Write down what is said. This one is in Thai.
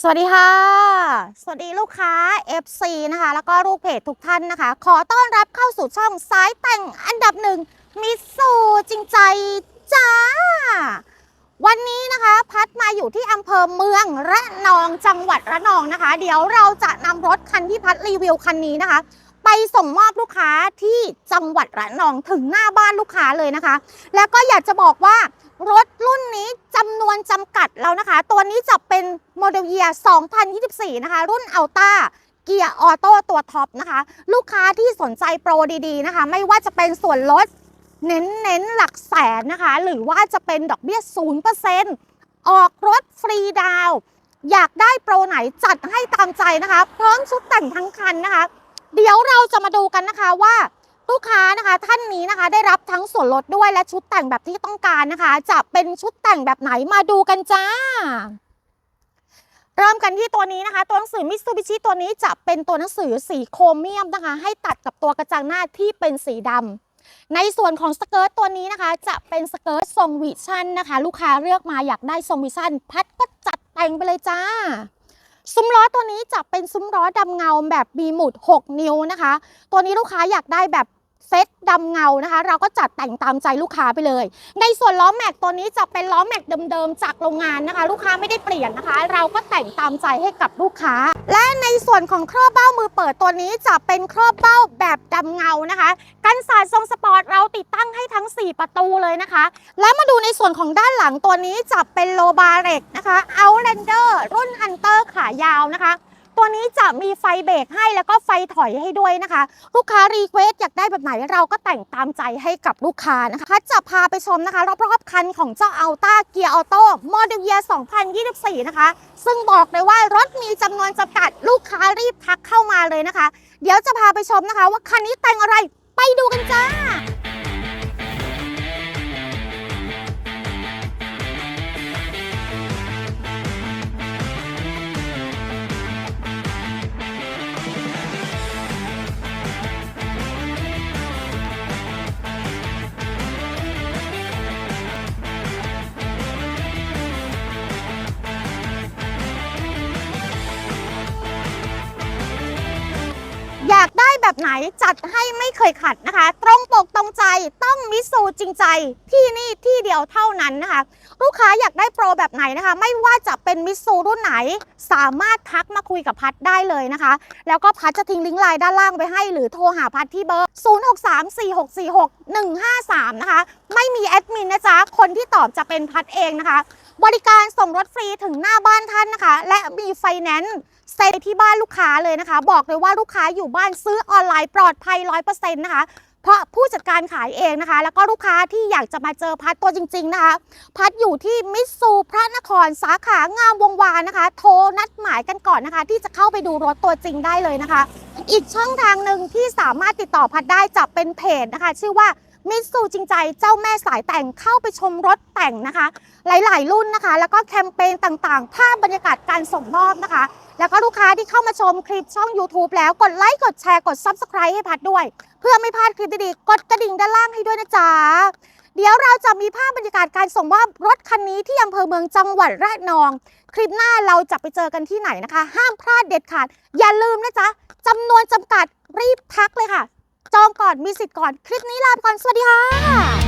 สวัสดีค่ะ สวัสดีลูกค้า FC นะคะ แล้วก็ลูกเพจทุกท่านนะคะ ขอต้อนรับเข้าสู่ช่องสายแต่งอันดับหนึ่งมิสซูจริงใจจ้า วันนี้นะคะพัดมาอยู่ที่อำเภอเมืองระนองจังหวัดระนองนะคะ เดี๋ยวเราจะนำรถคันที่พัดรีวิวคันนี้นะคะ ส่งมอบลูกค้าที่จังหวัดระนองถึงหน้าบ้านลูกค้าเลยนะคะ แล้วก็อยากจะบอกว่ารถรุ่นนี้จำนวนจำกัดแล้วนะคะ ตัวนี้จะเป็นโมเดลเยียร์2024 นะคะ รุ่นอัลต้าเกียร์ออโต้ตัวท็อปนะคะ ลูกค้าที่สนใจโปรดีๆนะคะ ไม่ว่าจะเป็นส่วนลดเน้นเน้นๆหลักแสนนะคะ หรือว่าจะเป็นดอกเบี้ย 0%ออกรถฟรีดาว อยากได้โปรไหนจัดให้ตามใจนะคะ พร้อมชุดแต่งทั้งคันนะคะ เดี๋ยวเราจะมาดูกันนะคะว่าลูกค้านะคะท่านนี้นะคะ ได้รับทั้งส่วนลดด้วยและชุดแต่งแบบที่ต้องการนะคะ จะเป็นชุดแต่งแบบไหนมาดูกันจ้า เริ่มกันที่ตัวนี้นะคะ ตัวหนังสือมิ t ซูบิชิตัวนี้จะเป็นตัวหนังสือสีโครเมียมนะคะ ให้ตัดกับตัวกระจังหน้าที่เป็นสีดำในส่วนของสเกิร์ตตัวนี้นะคะ จะเป็นสเกิร์ตทรงวิชั่นนะคะ ลูกค้าเลือกมาอยากได้ทรงวิชั่นพัดก็จัดแต่งไปเลยจ้า ซุ้มล้อตัวนี้จะเป็นซุ้มล้อดำเงาแบบบีหมุด 6 นิ้วนะคะ ตัวนี้ลูกค้าอยากได้แบบเซตดำเงานะคะ เราก็จัดแต่งตามใจลูกค้าไปเลย ในส่วนล้อแม็กตัวนี้จะเป็นล้อแม็กเดิมๆจากโรงงานนะคะ ลูกค้าไม่ได้เปลี่ยนนะคะ เราก็แต่งตามใจให้กับลูกค้า และในส่วนของครอบเบ้ามือเปิดตัวนี้จะเป็นครอบเบ้าแบบดำเงานะคะ กันสาดทรงสปอร์ตเราติดตั้งให้ทั้ง 4 ประตูเลยนะคะ แล้วมาดูในส่วนของด้านหลังตัวนี้จะเป็นโลบาเร็กนะคะเอาแลนเดอร์รุ่นฮันเตอร์ขายาวนะคะ ตัวนี้จะมีไฟเบรกให้แล้วก็ไฟถอยให้ด้วยนะคะ ลูกค้ารีเควสอยากได้แบบไหนเราก็แต่งตามใจให้กับลูกค้านะคะจะพาไปชมนะคะ รอบๆคันของเจ้าอัลต้าเกียร์ออโต้โมเดลเยียร์2024 นะคะ ซึ่งบอกเลยว่ารถมีจำนวนจำกัดลูกค้ารีบทักเข้ามาเลยนะคะ เดี๋ยวจะพาไปชมนะคะ ว่าคันนี้แต่งอะไร ดูกันจ้า จัดให้ไม่เคยขัดนะคะ ตรงปกตรงใจต้องมิสซูจริงใจที่นี่ที่เดียวเท่านั้นนะคะ ลูกค้าอยากได้โปรแบบไหนนะคะ ไม่ว่าจะเป็นมิสซูรุ่นไหน สามารถทักมาคุยกับพัดได้เลยนะคะ แล้วก็พัดจะทิ้งลิงก์ไลน์ด้านล่างไปให้ หรือโทรหาพัดที่เบอร์ 0634646153 นะคะ ไม่มีแอดมินนะจ๊ะคนที่ตอบจะเป็นพัดเองนะคะ บริการส่งรถฟรีถึงหน้าบ้านท่านนะคะ และมีไฟแนนซ์เซ็นที่บ้านลูกค้าเลยนะคะ บอกเลยว่าลูกค้าอยู่บ้านซื้อออนไลน์ปลอดภัย100%นะคะ เพราะผู้จัดการขายเองนะคะ แล้วก็ลูกค้าที่อยากจะมาเจอพัดตัวจริง ๆนะคะ พัดอยู่ที่มิตซูพระนครสาขางามวงวานนะคะ โทรนัดหมายกันก่อนนะคะ ที่จะเข้าไปดูรถตัวจริงได้เลยนะคะ อีกช่องทางหนึ่งที่สามารถติดต่อพัดได้จะเป็นเพจนะคะ ชื่อว่า มิตซูจริงใจเจ้าแม่สายแต่งเข้าไปชมรถแต่งนะคะ หลาย ๆ รุ่นนะคะ แล้วก็แคมเปญต่างๆ ภาพบรรยากาศการส่งมอบนะคะ แล้วก็ลูกค้าที่เข้ามาชมคลิปช่อง YouTube แล้วกดไลค์กดแชร์กด Subscribe ให้พัดด้วย เพื่อไม่พลาดคลิปดีๆกดกระดิ่งด้านล่างให้ด้วยนะจ๊ะเดี๋ยวเราจะมีภาพบรรยากาศการส่งมอบรถคันนี้ที่อำเภอเมืองจังหวัดระนอง คลิปหน้าเราจะไปเจอกันที่ไหนนะคะ ห้ามพลาดเด็ดขาด อย่าลืมนะจ๊ะจำนวนจำกัดรีบทักเลยค่ะ ก่อนมีสิทธิ์ก่อน คลิปนี้ลาไปก่อน สวัสดีค่ะ